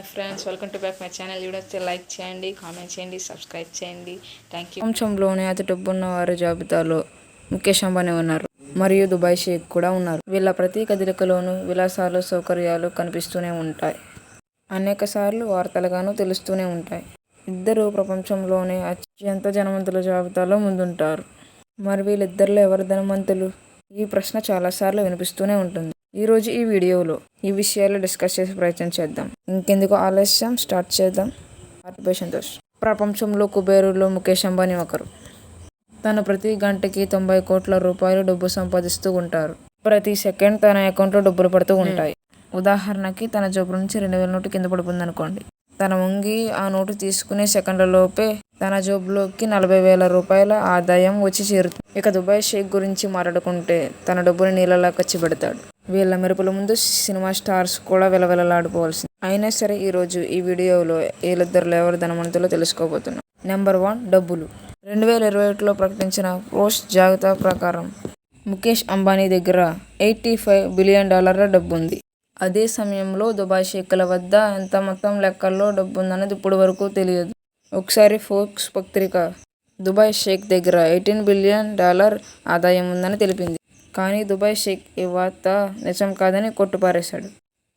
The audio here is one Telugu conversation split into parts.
Hi friends welcome to back my channel. Video like చేయండి కామెంట్ చేయండి సబ్స్క్రైబ్ చేయండి. థ్యాంక్ యూ ప్రపంచంలోనే అతి డబ్బున్న వారి జాబితాలో ముఖేష్ అంబానీ ఉన్నారు. మరియు దుబాయ్ షేక్ కూడా ఉన్నారు. వీళ్ళ ప్రతి కదలికలోనూ విలాసాలు సౌకర్యాలు కనిపిస్తూనే ఉంటాయి. అనేక సార్లు వార్తలుగాను తెలుస్తూనే ఉంటాయి. ఇద్దరు ప్రపంచంలోనే అత్యంత ధనవంతుల జాబితాలో ముందుంటారు. మరి వీళ్ళిద్దరిలో ఎవరు ధనవంతులు? ఈ ప్రశ్న చాలాసార్లు వినిపిస్తూనే ఉంటుంది. ఈరోజు ఈ వీడియోలో ఈ విషయాలు డిస్కస్ చేసే ప్రయత్నం చేద్దాం. ఇంకెందుకు ఆలస్యం? స్టార్ట్ చేద్దాం. ఆర్టిపై సంతోష్ ప్రపంచంలో కుబేరులో ముఖేష్ అంబానీ ఒకరు. తను ప్రతి గంటకి తొంభై కోట్ల రూపాయలు డబ్బు సంపాదిస్తూ ఉంటారు. ప్రతి సెకండ్ తన అకౌంట్లో డబ్బులు పడుతూ ఉంటాయి. ఉదాహరణకి తన జబ్బు నుంచి రెండు వేల నోటు కింద పడిపోయింది అనుకోండి తన వంగి ఆ నోటు తీసుకునే సెకండ్లలోపే తన జోబులోకి నలభై వేల రూపాయల ఆదాయం వచ్చి చేరుతుంది. ఇక దుబాయ్ షేక్ గురించి మాట్లాడుకుంటే తన డబ్బుని నీళ్ళలా ఖర్చు పెడతాడు వీళ్ళ మెరుపుల ముందు సినిమా స్టార్స్ కూడా విలవిలలాడిపోవాల్సింది అయినా సరే ఈరోజు ఈ వీడియోలో వీళ్ళిద్దరు ఎవరు ధనవంతులో తెలుసుకోబోతున్నాం. నెంబర్ వన్ డబ్బులు. రెండు వేల ఇరవై ఒకటిలో ప్రకటించిన పోస్ట్ జాబితా ప్రకారం ముఖేష్ అంబానీ దగ్గర ఎయిటీ ఫైవ్ బిలియన్ డాలర్ల డబ్బు ఉంది అదే సమయంలో దుబాయ్ షేక్ల వద్ద ఎంత మొత్తం లెక్కల్లో డబ్బు ఉందన్నది ఇప్పటి వరకు తెలియదు. ఒకసారి ఫోక్స్ పత్రిక దుబాయ్ షేక్ దగ్గర ఎయిటీన్ బిలియన్ డాలర్ ఆదాయం ఉందని తెలిపింది. కానీ దుబాయ్ షేక్ ఈ వార్త నిజం కాదని కొట్టుపారేశాడు.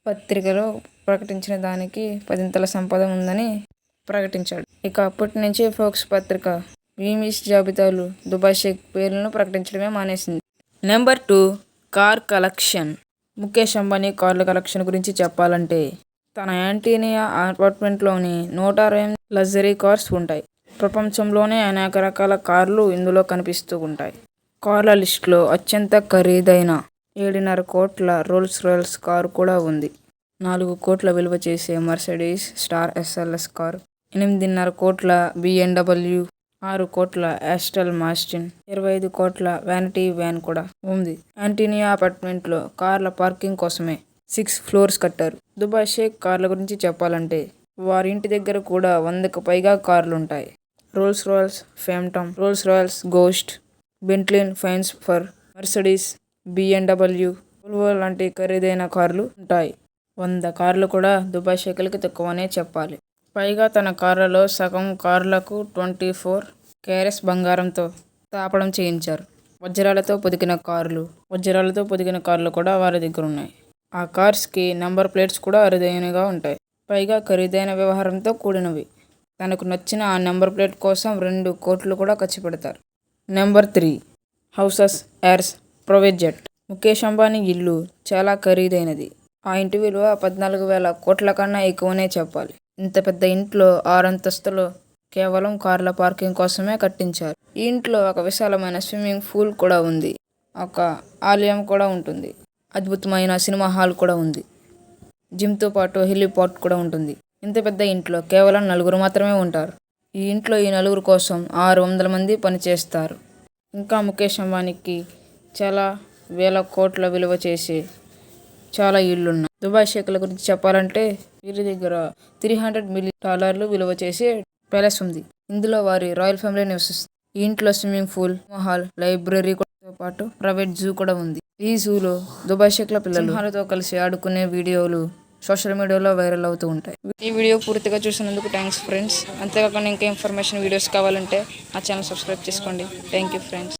పత్రికలో ప్రకటించిన దానికి పదింతల సంపద ఉందని ప్రకటించాడు. ఇక అప్పటి నుంచి ఫోక్స్ పత్రిక వీమిస్ జాబితాలు దుబాయ్ షేక్ పేర్లను ప్రకటించడమే మానేసింది. Number two car collection. Mukesh Ambani కార్ల కలెక్షన్ గురించి చెప్పాలంటే తన యాంటీనియా అపార్ట్మెంట్లోని నూట అరవై లగ్జరీ కార్స్ ఉంటాయి. ప్రపంచంలోనే అనేక రకాల కార్లు ఇందులో కనిపిస్తూ ఉంటాయి. కార్ల లిస్టులో అత్యంత ఖరీదైన ఏడున్నర కోట్ల రోల్స్ రాయల్స్ కారు కూడా ఉంది. నాలుగు కోట్ల విలువ చేసే మర్సిడీస్ స్టార్ ఎస్ఎల్ఎస్ కారు ఎనిమిదిన్నర కోట్ల బిఎన్డబ్ల్యూ ఆరు కోట్ల యాస్టల్ మాస్టిన్ ఇరవై ఐదు కోట్ల వ్యానిటీ వ్యాన్ కూడా ఉంది. యాంటీనియా అపార్ట్మెంట్లో కార్ల పార్కింగ్ కోసమే సిక్స్ ఫ్లోర్స్ కట్టారు. దుబాయ్ షేక్ కార్ల గురించి చెప్పాలంటే వారి ఇంటి దగ్గర కూడా వందకు పైగా కార్లు ఉంటాయి Rolls Royce Phantom Rolls Royce Ghost బెంట్లిన్ ఫైన్స్ ఫర్ మర్సిడీస్ బిఎండబ్ల్యూ వోల్వో లాంటి ఖరీదైన కార్లు ఉంటాయి. వంద కార్లు కూడా దుబాయ్ షేకులకి తక్కువనే చెప్పాలి. పైగా తన కార్లలో సగం కార్లకు ట్వంటీ ఫోర్ క్యారెస్ బంగారంతో తాపడం చేయించారు. వజ్రాలతో పొదిగిన కార్లు వజ్రాలతో పొదిగిన కార్లు కూడా వారి దగ్గర ఉన్నాయి ఆ కార్స్కి నంబర్ ప్లేట్స్ కూడా అరుదైనగా ఉంటాయి. పైగా ఖరీదైన వ్యవహారంతో కూడినవి. తనకు నచ్చిన ఆ నెంబర్ ప్లేట్ కోసం రెండు కోట్లు కూడా ఖర్చు పెడతారు. Number three. హౌసెస్ ఎయిర్స్ ప్రైవేట్ జెట్ ముఖేష్ అంబానీ ఇల్లు చాలా ఖరీదైనది. ఆ ఇంటి విలువ పద్నాలుగు వేల కోట్ల కన్నా ఎక్కువనే చెప్పాలి. ఇంత పెద్ద ఇంట్లో ఆరంతస్తులు కేవలం కార్ల పార్కింగ్ కోసమే కట్టించారు. ఈ ఇంట్లో ఒక విశాలమైన స్విమ్మింగ్ పూల్ కూడా ఉంది. ఒక ఆలయం కూడా ఉంటుంది. అద్భుతమైన సినిమా హాల్ కూడా ఉంది. జిమ్తో పాటు హెలిపాడ్ కూడా ఉంటుంది. ఇంత పెద్ద ఇంట్లో కేవలం నలుగురు మాత్రమే ఉంటారు. ఈ ఇంట్లో ఈ నలుగురు కోసం ఆరు వందల మంది పనిచేస్తారు. ఇంకా ముఖేష్ అంబానీకి చాలా వేల కోట్ల విలువ చేసే చాలా ఇళ్ళున్నాయి. దుబాయ్ షేక్ల గురించి చెప్పాలంటే వీరి దగ్గర త్రీ హండ్రెడ్ మిలియన్ డాలర్లు విలువ చేసే ప్యాలెస్ ఉంది. ఇందులో వారి రాయల్ ఫ్యామిలీ నివసిస్తుంది ఈ ఇంట్లో స్విమ్మింగ్ పూల్ మహాల్ లైబ్రరీ పాటు ప్రైవేట్ జూ కూడా ఉంది. ఈ జూలో దుబాయ్ షేక్ల పిల్లలు సింహాలతో కలిసి ఆడుకునే వీడియోలు సోషల్ మీడియాలో వైరల్ అవుతూ ఉంటాయి. ఈ వీడియో పూర్తిగా చూసినందుకు థ్యాంక్స్ ఫ్రెండ్స్. అంతేకాకుండా ఇంకా ఇన్ఫర్మేషన్ వీడియోస్ కావాలంటే ఆ ఛానల్ సబ్స్క్రైబ్ చేసుకోండి. Thank you friends.